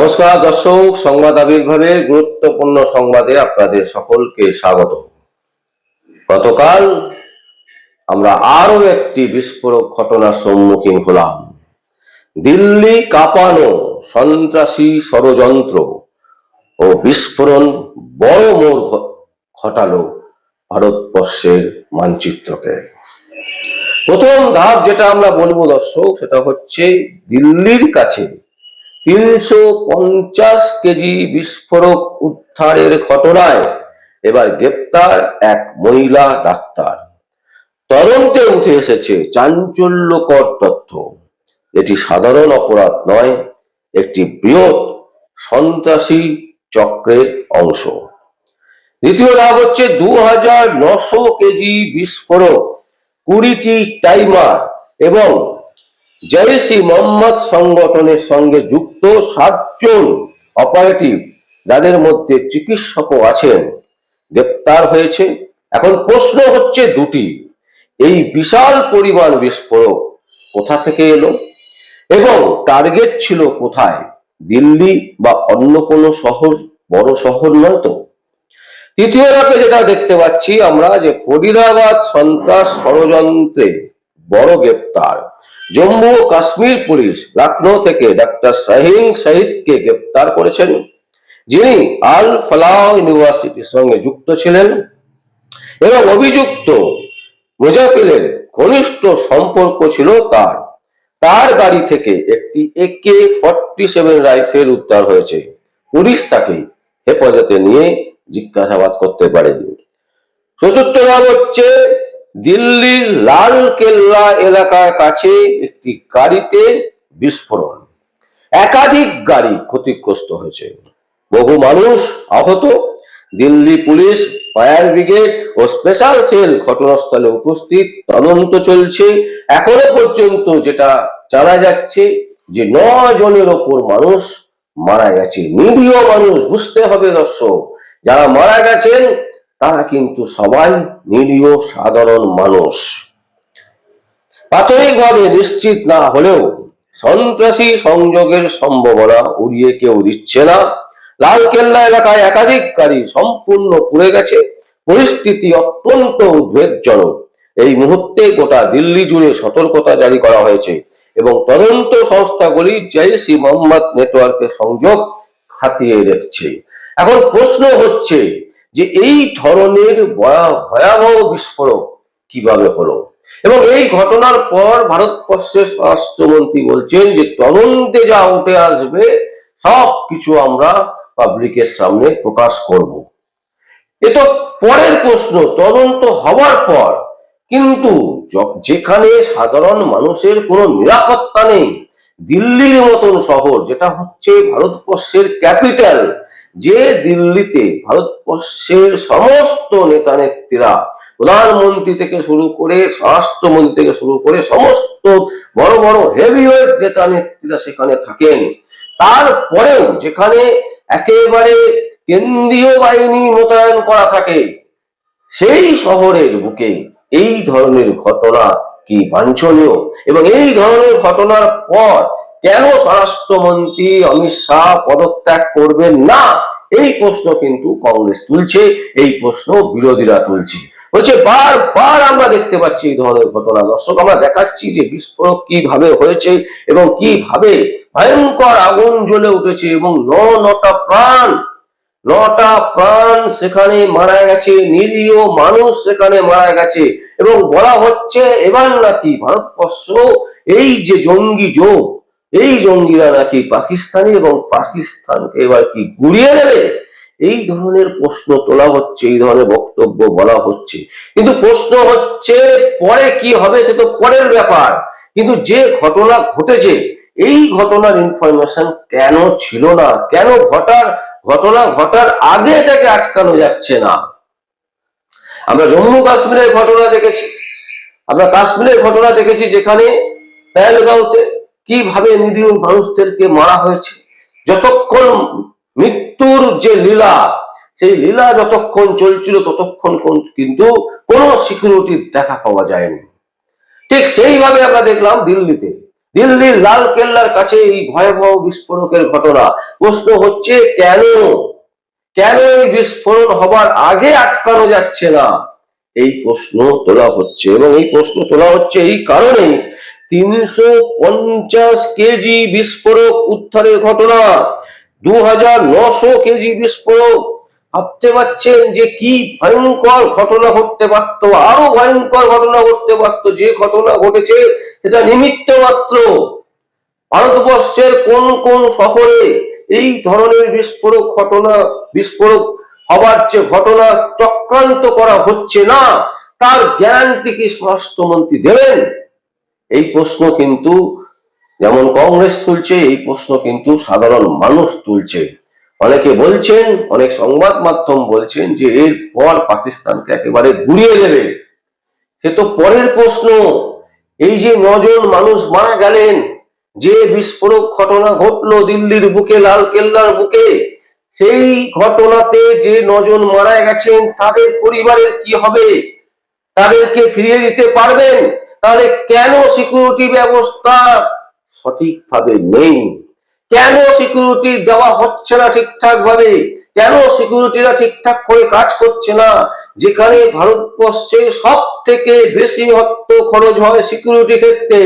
নমস্কার, দর্শক, সংবাদ আবির্ভাবের গুরুত্বপূর্ণ সংবাদে আপনাদের সকলকে স্বাগত। গতকাল আমরা আরও একটি বিস্ফোরক ঘটনার সম্মুখীন হলাম। দিল্লি কাঁপানো সন্ত্রাসী ষড়যন্ত্র ও বিস্ফোরণ বড় মোড় ঘটালো ভারতবর্ষের মানচিত্রকে। প্রথম ধাপ যেটা আমরা বলব দর্শক, সেটা হচ্ছে দিল্লির কাছে তিনশো পঞ্চাশ কেজি বিস্ফোরক উদ্ধারের ঘটনায় এবার গ্রেপ্তার এক মহিলা ডাক্তার। তদন্তে উঠে এসেছে চাঞ্চল্যকর তথ্য। এটি সাধারণ অপরাধ নয়, একটি বৃহৎ সন্ত্রাসী চক্রের অংশ। দ্বিতীয় ধাপ হচ্ছে দু হাজার নশো কেজি বিস্ফোরক কুড়িটি টাইমার এবং ই মোহাম্মদ সংগঠনের সঙ্গে যুক্ত সাতজন অপারেটিভ যাদের মধ্যে চিকিৎসকও আছেন, গ্রেপ্তার হয়েছে। এখন প্রশ্ন হচ্ছে দুটি। এই বিশাল পরিমাণ বিস্ফোরক কোথা থেকে এলো? এবং টার্গেট ছিল কোথায়? দিল্লি বা অন্য কোনো শহর? বড় শহর নয় তো? তৃতীয় ধাপে যেটা দেখতে পাচ্ছি আমরা যে ফরিদাবাদ সন্ত্রাস ষড়যন্ত্রে বড় গ্রেপ্তার। জম্মু ও কাশ্মীর পুলিশ লখনৌ থেকে ডাক্তার শাহিন শহীদকে গ্রেপ্তার করেছেন। যিনি আল ফালাহ ইউনিভার্সিটির সঙ্গে যুক্ত ছিলেন এবং অভিযুক্ত মুজাফিলের ঘনিষ্ঠ সম্পর্ক ছিল তার। তার গাড়ি থেকে একটি একে ফর্টি সেভেন রাইফেল উদ্ধার হয়েছে। পুলিশ তাকে হেফাজতে নিয়ে জিজ্ঞাসাবাদ করতে পারেনি। চতুর্থ ধাপ হচ্ছে দিল্লির লাল কেল্লা এলাকার কাছে একটি গাড়িতে বিস্ফোরণ। একাধিক গাড়ি ক্ষতিগ্রস্ত হয়েছে। বহু মানুষ আহত। দিল্লি পুলিশ, ফায়ার ব্রিগেড ও স্পেশাল সেল ঘটনাস্থলে উপস্থিত। তদন্ত চলছে। এখনও পর্যন্ত যেটা জানা যাচ্ছে যে নয় জনের ওপর মানুষ মারা গেছে। নিরীহ মানুষ, বুঝতে হবে দর্শক, যারা মারা গেছেন তারা কিন্তু সবাই নিরীহ, সাধারণ মানুষ। প্রাথমিকভাবে নিশ্চিত না হলেও সন্ত্রাসী সংযোগের সম্ভাবনা উড়িয়ে কেউ দিচ্ছে না। লালকেল্লা এলাকায় একাধিক গাড়ি সম্পূর্ণ পুড়ে গেছে। পরিস্থিতি অত্যন্ত উদ্বেগজনক। এই মুহূর্তে গোটা দিল্লি জুড়ে সতর্কতা জারি করা হয়েছে এবং তদন্ত সংস্থাগুলি জৈশ ই মোহাম্মদ নেটওয়ার্কের সংযোগ খাতিয়ে দেখছে। এখন প্রশ্ন হচ্ছে যে এই ধরনের ভয়া- ভয়াবহ বিস্ফোরক কীভাবে হলো? এবং এই ঘটনার পর ভারতবর্ষের স্বরাষ্ট্রমন্ত্রী বলছেন যে তদন্তে যা উঠে আসবে সব কিছু আমরা পাবলিকের সামনে প্রকাশ করব। এ তো পরের প্রশ্ন, তদন্ত হওয়ার পর কিন্তু যেখানে সাধারণ মানুষের কোনো নিরাপত্তা নেই, দিল্লির মতন শহর, যেটা হচ্ছে ভারতবর্ষের ক্যাপিটাল যে দিল্লিতে ভারতবর্ষের সমস্ত নেতা নেত্রীরা, প্রধানমন্ত্রী থেকে শুরু করে স্বরাষ্ট্রমন্ত্রী থেকে শুরু করে সমস্ত বড় বড় হেভিওয়েট নেতা নেত্রীরা সেখানে থাকেন। তারপরেও যেখানে একেবারে কেন্দ্রীয় বাহিনী মোতায়েন করা থাকে, সেই শহরের বুকে এই ধরনের ঘটনা কি বাঞ্ছনীয়? এবং এই ধরনের ঘটনার পর কেন স্বরাষ্ট্রমন্ত্রী অমিত শাহ পদত্যাগ করবেন না? এই প্রশ্ন কিন্তু কংগ্রেস তুলছে, এই প্রশ্ন বিরোধীরা তুলছে। বলছে, বারবার আমরা দেখতে পাচ্ছি এই ধরনের ঘটনা। দর্শক, আমরা দেখাচ্ছি যে বিস্ফোরক কীভাবে হয়েছে এবং কীভাবে ভয়ঙ্কর আগুন জ্বলে উঠেছে এবং ন, নটা প্রাণ নটা প্রাণ সেখানে মারা গেছে, নিরীহ মানুষ সেখানে মারা গেছে এবং বলা হচ্ছে এবার নাকি ভারতবর্ষ এই যে জঙ্গি যোগ এই জঙ্গিরা নাকি পাকিস্তানি এবং পাকিস্তানকে এবার কি গুড়িয়ে দেবে? এই ধরনের প্রশ্ন তোলা হচ্ছে, এই ধরনের বক্তব্য বলা হচ্ছে। কিন্তু প্রশ্ন হচ্ছে, পরে কি হবে সে তো পরের ব্যাপার। কিন্তু যে ঘটনা ঘটেছে, এই ঘটনার ইনফরমেশন কেন ছিল না? কেন ঘটার, ঘটনা ঘটার আগে এটাকে আটকানো যাচ্ছে না? আমরা জম্মু কাশ্মীরের ঘটনা দেখেছি। আমরা কাশ্মীরের ঘটনা দেখেছি যেখানে পেহেলগাঁওতে কীভাবে নিরীহ মানুষদেরকে মারা হয়েছে? যতক্ষণ মৃত্যুর যে লীলা, সেই লীলা যতক্ষণ চলছিল, ততক্ষণ কিন্তু কোনো সিকিউরিটির দেখা পাওয়া যায়নি। ঠিক সেইভাবে আমরা দেখলাম দিল্লিতে। দিল্লির লাল কেল্লার কাছে এই ভয়াবহ বিস্ফোরকের ঘটনা। প্রশ্ন হচ্ছে, কেন? কেন এই বিস্ফোরণ হবার আগে আটকানো যাচ্ছে না? এই প্রশ্ন তোলা হচ্ছে এবং এই প্রশ্ন তোলা হচ্ছে এই কারণে তিনশো পঞ্চাশ কেজি বিস্ফোরক উদ্ধারের ঘটনা। দু হাজার নশো কেজি বিস্ফোরক। ভাবতে পারছেন যে কি ভয়ঙ্কর ঘটনা ঘটতে পারতো, আরও ভয়ঙ্কর ঘটনা ঘটতে পারতো, যে ঘটনা ঘটেছে সেটা নিমিত্ত মাত্র। ভারতবর্ষের কোন কোন শহরে এই ধরনের বিস্ফোরক ঘটনা, বিস্ফোরক হবার যে ঘটনা চক্রান্ত করা হচ্ছে না, তার গ্যারান্টি কি স্বরাষ্ট্রমন্ত্রী দেবেন? এই প্রশ্ন কিন্তু যেমন কংগ্রেস তুলছে, এই প্রশ্ন কিন্তু সাধারণ মানুষ তুলছে। অনেকে বলছেন, অনেক সংবাদ মাধ্যম বলছেন যে এরপর পাকিস্তানকে একেবারে গুড়িয়ে দেবে। সে তো পরের প্রশ্ন, এই যে নজন মানুষ মারা গেলেন, যে বিস্ফোরক ঘটনা ঘটলো দিল্লির বুকে, লাল কেল্লার বুকে, সেই ঘটনাতে যে নজন মারা গেছেন, তাদের পরিবারের কি হবে? তাদেরকে ফিরিয়ে দিতে পারবেন? তাহলে কেন সিকিউরিটি ব্যবস্থা সঠিকভাবে নেই? কেন সিকিউরিটি দেওয়া হচ্ছে না ঠিকঠাক ভাবে কেন সিকিউরিটিরা ঠিকঠাক করে কাজ করছে না? যেখানে ভারতবর্ষে সব থেকে বেশি অর্থ খরচ হয় সিকিউরিটি ক্ষেত্রে।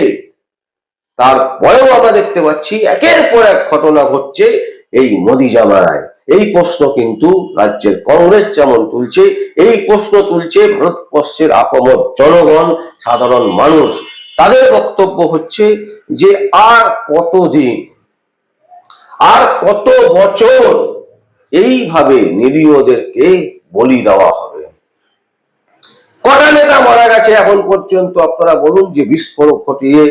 তারপরেও আমরা দেখতে পাচ্ছি একের পর এক ঘটনা ঘটছে এই মোদি জামানায় এই প্রশ্ন কিন্তু রাজ্যের কংগ্রেস যেমন তুলছে, এই প্রশ্ন তুলছে ভারতবর্ষের আপমর জনগণ, সাধারণ মানুষ। তাদের বক্তব্য হচ্ছে যে আর কতদিন, আর কত বছর এইভাবে নিরীহদেরকে বলি দেওয়া হবে? কটা নেতা মারা গেছে এখন পর্যন্ত? আপনারা বলুন যে বিস্ফোরক ঘটিয়ে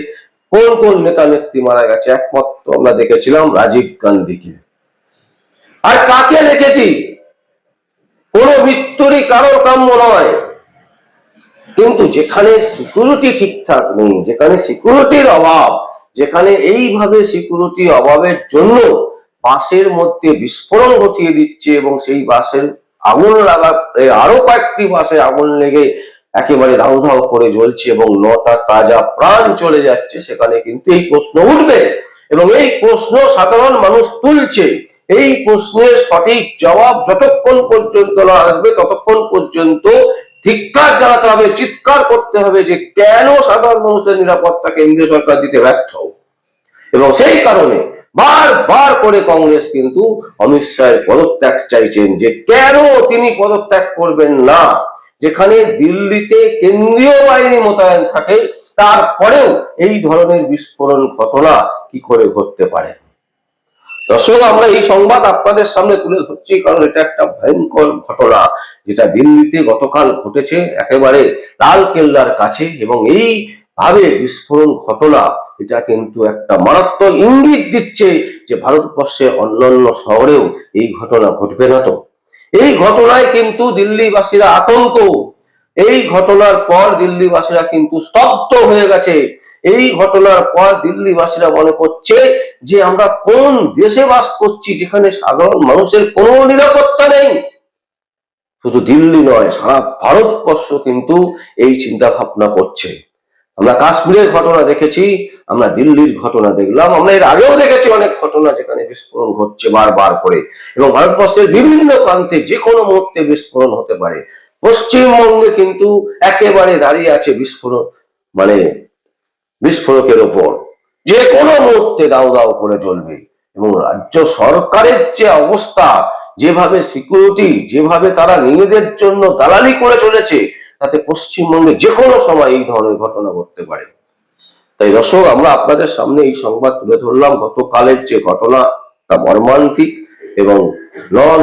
কোন কোন নেতা নেত্রী মারা গেছে? একমাত্র আমরা দেখেছিলাম রাজীব গান্ধীকে। আর কাকে দেখেছি? কোন মৃত্যুরই কারোর কাম্য নয়। কিন্তু যেখানে সিকিউরিটি ঠিকঠাক নেই, যেখানে সিকিউরিটির অভাব, যেখানে এইভাবে সিকিউরিটি অভাবের জন্য বাসের মধ্যে বিস্ফোরণ ঘটিয়ে দিচ্ছে এবং সেই বাসের আগুন লাগা আরও কয়েকটি বাসে আগুন লেগে একেবারে ধাউ ধাউ করে জ্বলছে এবং নটা তাজা প্রাণ চলে যাচ্ছে, সেখানে কিন্তু এই প্রশ্ন উঠবে। এবং এই প্রশ্ন সাধারণ মানুষ তুলছে। এই প্রশ্নের সঠিক জবাব যতক্ষণ পর্যন্ত না আসবে, ততক্ষণ পর্যন্ত ধিক্কার জানাতে হবে, চিৎকার করতে হবে যে কেন সাধারণ মানুষের নিরাপত্তা কেন্দ্রীয় সরকার দিতে ব্যর্থ? এবং সেই কারণে বারবার করে কংগ্রেস কিন্তু অমিত শাহের পদত্যাগ চাইছেন যে কেন তিনি পদত্যাগ করবেন না? যেখানে দিল্লিতে কেন্দ্রীয় বাহিনী মোতায়েন থাকে, তারপরেও এই ধরনের বিস্ফোরণ ঘটনা কি করে ঘটতে পারে? দর্শক আমরা এই সংবাদ আপনাদের সামনে তুলে ধরছি, কারণ এটা একটা ভয়ঙ্কর ঘটনা, যেটা দিল্লিতে গতকাল ঘটেছে একেবারে লাল কেল্লার কাছে, এবং এই ভাবে বিস্ফোরণ ঘটনা, এটা কিন্তু একটা মারাত্মক ইঙ্গিত দিচ্ছে যে ভারতবর্ষে অন্যান্য শহরেও এই ঘটনা ঘটবে না তো। এই ঘটনায় কিন্তু দিল্লিবাসীরা আতঙ্ক। এই ঘটনার পর দিল্লিবাসীরা কিন্তু স্তব্ধ হয়ে গেছে। এই ঘটনার পর দিল্লিবাসীরা মনে করছে যে আমরা কোন দেশে বাস করছি যেখানে সাধারণ মানুষের কোনো নিরাপত্তা নেই। শুধু দিল্লি নয়, সারা ভারতবর্ষ কিন্তু এই চিন্তা ভাবনা করছে। আমরা কাশ্মীরের ঘটনা দেখেছি, আমরা দিল্লির ঘটনা দেখলাম, আমরা এর আগেও দেখেছি অনেক ঘটনা যেখানে বিস্ফোরণ ঘটছে বারবার করে। এবং ভারতবর্ষের বিভিন্ন প্রান্তে যে কোনো মুহূর্তে বিস্ফোরণ হতে পারে। পশ্চিমবঙ্গে কিন্তু একেবারে দাঁড়িয়ে আছে বিস্ফোরক মানে বিস্ফোরকের ওপর। যে কোনো মুহূর্তে দাও দাও করে চলবে এবং রাজ্য সরকারের যে অবস্থা, যেভাবে সিকিউরিটি যেভাবে তারা নিজেদের জন্য দালালি করে চলেছে, তাতে পশ্চিমবঙ্গে যে কোনো সময় এই ধরনের ঘটনা ঘটতে পারে। তাই দর্শক, আমরা আপনাদের সামনে এই সংবাদ তুলে ধরলাম। গতকালের যে ঘটনা, তা মর্মান্তিক এবং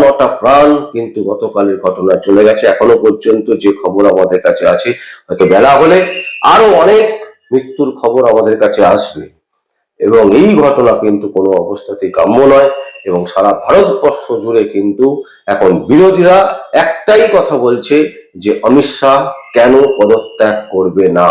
নটা প্রাণ, কিন্তু গতকালের ঘটনা চলে গেছে। এখনও পর্যন্ত যে খবর আমাদের কাছে আছে, হয়তো বেলা হলে আরও অনেক মৃত্যুর খবর আমাদের কাছে আসবে। এবং এই ঘটনা কিন্তু কোনো অবস্থাতেই কাম্য নয়, এবং সারা ভারতবর্ষ জুড়ে কিন্তু এখন বিরোধীরা একটাই কথা বলছে যে, অমিত শাহ কেন পদত্যাগ করবে না?